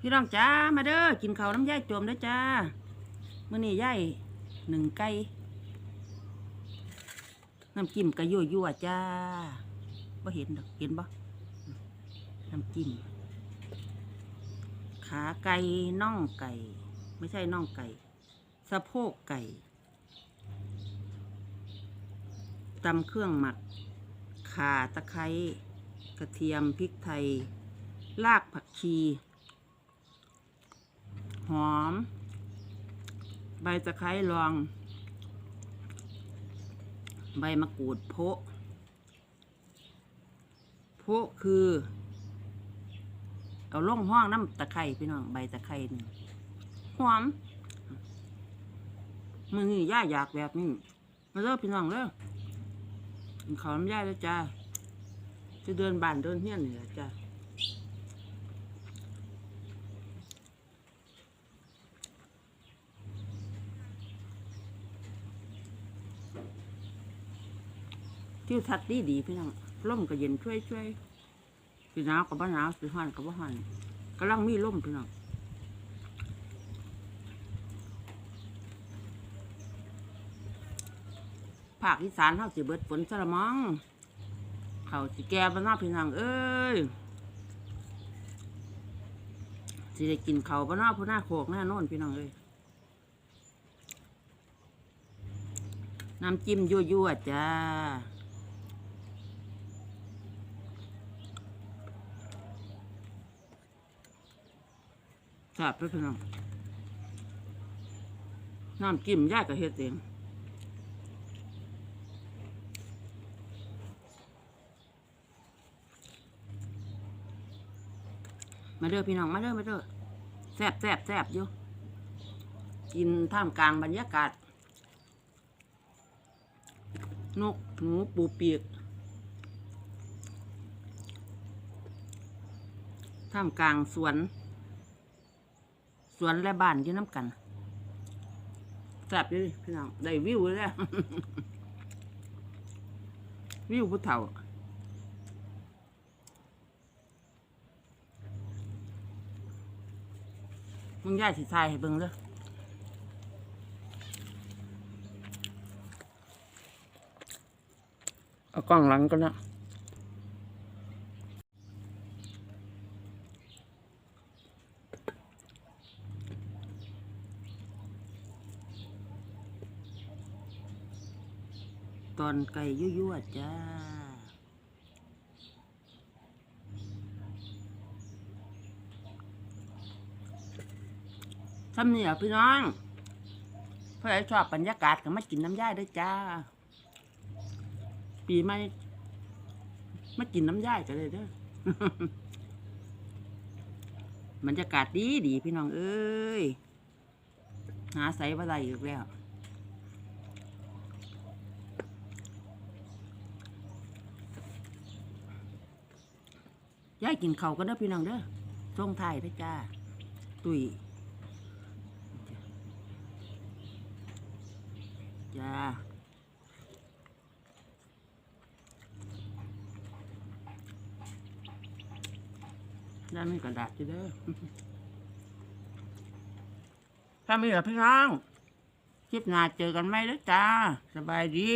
พี่น้องจ้ามาเด้อกินข้าวน้ำย่ายโจมเด้อจ้าเมื้อนี้ย่ายหนึ่งไก่น้ำจิ้มก็ยั่วยั่วจ้าบ่เห็นดอกเห็นบ่น้ำจิ้มขาไก่น่องไก่ ไม่ใช่น่องไก่ สะโพกไก่ตำเครื่องหมักข่าตะไคร้กระเทียมพริกไทยรากผักชี หอม ใบตะไคร้ลอง ใบมะกรูดโพะโพะคือ เอาล่องห้องน้ำตะไคร้พี่น้อง ใบตะไคร้นี่หอมมือนี่ย่าอยากแบบนี้มาเลิกพี่น้องเลิกข้าวน้ำย่าแล้วจ้าจะเดินบานเดินเฮี้ยนนี่แหละจ้า ทิวทัศน์ดีดีพี่น้องร่มก็เย็นช่วยช่วยสีหนาวกับบ้านหนาวสีห้อนกับบ้านห้อนกำลังมีร่มพี่น้องภาคอีสานเฮาสิเบิดฝนซะละมังเขาสิแก่บ้านนอกพี่น้องเอ้ยสิได้กินเขาบ้านนอกผู้หน้าโขกหน้าโน่นพี่น้องเอ้ยน้ำจิ้มยั่วๆจ้า แซ่บเพี่น้องน้ำจิ้มยากกับเฮ็ดเองมาเด้อพี่น้องมาเด้อมาเด้อแซ่บแซ่บแซ่บอยู่กินท่ามกลางบรรยากาศ นกหนูปูเปียกท่ามกลางสวน สวนและบ้านอยู่น้ำกันแซ่บอยู่ดิพี่น้องได้วิวเลย วิวผู้เฒ่ามึงย่ายสิทายให้เบิ่งเด้อเอากล้องหลังก็นะ ตอนไก่ยั่วๆจ้า ทำเนี่อะพี่น้อง เพื่อให้ชอบบรรยากาศก็มากินน้ำย่ายด้วยจ้า ปีใหม่มากินน้ำย่ายกันเลยเด้อบรรยากาศดีดีพี่น้องเอ้ย หาใส่บะไรอีกแล้ว ย่ายกินเขาวก็เด้อพี่น้องเด้อส่งไทายด้วยจ้า ตุยจ้า ด้านนี้กระดาษอยู่เด้อ ถ้ามีเหรอพี่น้อง คลิปหน้าเจอกันไหมเด้อจ้า สบายดี